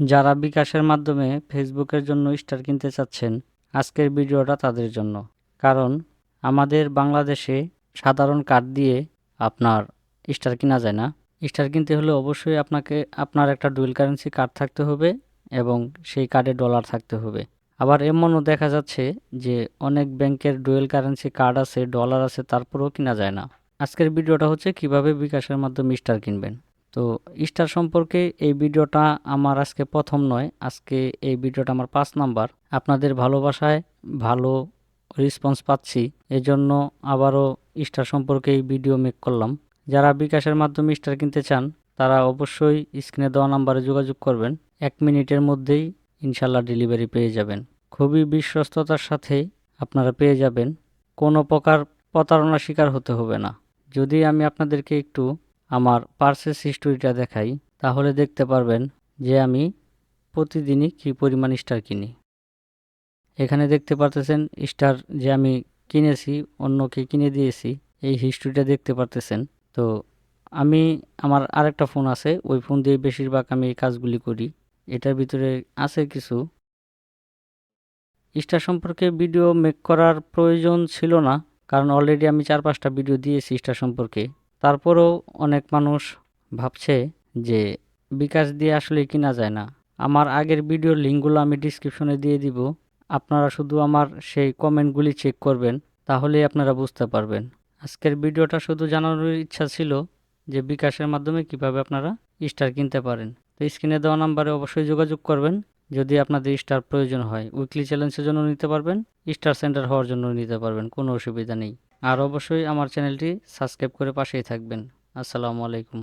যারা বিকাশের মাধ্যমে ফেসবুকের জন্য স্টার কিনতে চাচ্ছেন, আজকের ভিডিওটা তাদের জন্য। কারণ আমাদের বাংলাদেশে সাধারণ কার্ড দিয়ে আপনার স্টার কিনা যায় না। স্টার কিনতে হলে অবশ্যই আপনাকে, আপনার একটা ডুয়েল কারেন্সি কার্ড থাকতে হবে এবং সেই কার্ডে ডলার থাকতে হবে। আবার এমনও দেখা যাচ্ছে যে অনেক ব্যাংকের ডুয়েল কারেন্সি কার্ড আছে ডলার আছে, তারপরেও কিনা যায় না। আজকের ভিডিওটা হচ্ছে কীভাবে বিকাশের মাধ্যমে স্টার কিনবেন। তো স্টার সম্পর্কে এই ভিডিওটা আমার আজকে প্রথম নয়, আজকে এই ভিডিওটা আমার পাঁচ নাম্বার। আপনাদের ভালোবাসায় ভালো রেসপন্স পাচ্ছি, এজন্য আবারও স্টার সম্পর্কে এই ভিডিও মেক করলাম। যারা বিকাশের মাধ্যমে স্টার কিনতে চান, তারা অবশ্যই স্ক্রিনে দেওয়া নাম্বারে যোগাযোগ করবেন। এক মিনিটের মধ্যেই ইনশাল্লাহ ডেলিভারি পেয়ে যাবেন। খুবই বিশ্বস্ততার সাথে আপনারা পেয়ে যাবেন। কোনো প্রকার প্রতারণার শিকার হতে হবে না। যদি আমি আপনাদেরকে একটু আমার পার্সেস হিস্টোরিটা দেখাই, তাহলে দেখতে পারবেন যে আমি প্রতিদিনই কী পরিমাণ স্টার কিনি। এখানে দেখতে পারতেছেন স্টার যে আমি কিনেছি, অন্যকে কিনে দিয়েছি, এই হিস্ট্রিটা দেখতে পারতেছেন। তো আমি, আমার আরেকটা ফোন আছে, ওই ফোন দিয়ে বেশিরভাগ আমি এই কাজগুলি করি। এটার ভিতরে আছে কিছু। স্টার সম্পর্কে ভিডিও মেক করার প্রয়োজন ছিল না, কারণ অলরেডি আমি চার পাঁচটা ভিডিও দিয়েছি স্টার সম্পর্কে। তারপরেও অনেক মানুষ ভাবছে যে বিকাশ দিয়ে আসলে কিনা যায় না। আমার আগের ভিডিওর লিঙ্কগুলো আমি ডিসক্রিপশনে দিয়ে দিব। আপনারা শুধু আমার সেই কমেন্টগুলি চেক করবেন, তাহলেই আপনারা বুঝতে পারবেন। আজকের ভিডিওটা শুধু জানানোর ইচ্ছা ছিল যে বিকাশের মাধ্যমে কীভাবে আপনারা স্টার কিনতে পারেন। তো স্ক্রিনে দেওয়া নাম্বারে অবশ্যই যোগাযোগ করবেন। যদি আপনাদের স্টার প্রয়োজন হয় উইকলি চ্যালেঞ্জের জন্য নিতে পারবেন স্টার সেন্টার হওয়ার জন্য নিতে পারবেন, কোনো অসুবিধা নেই। আর অবশ্যই আমার চ্যানেলটি সাবস্ক্রাইব করে পাশেই থাকবেন। আসসালামু আলাইকুম।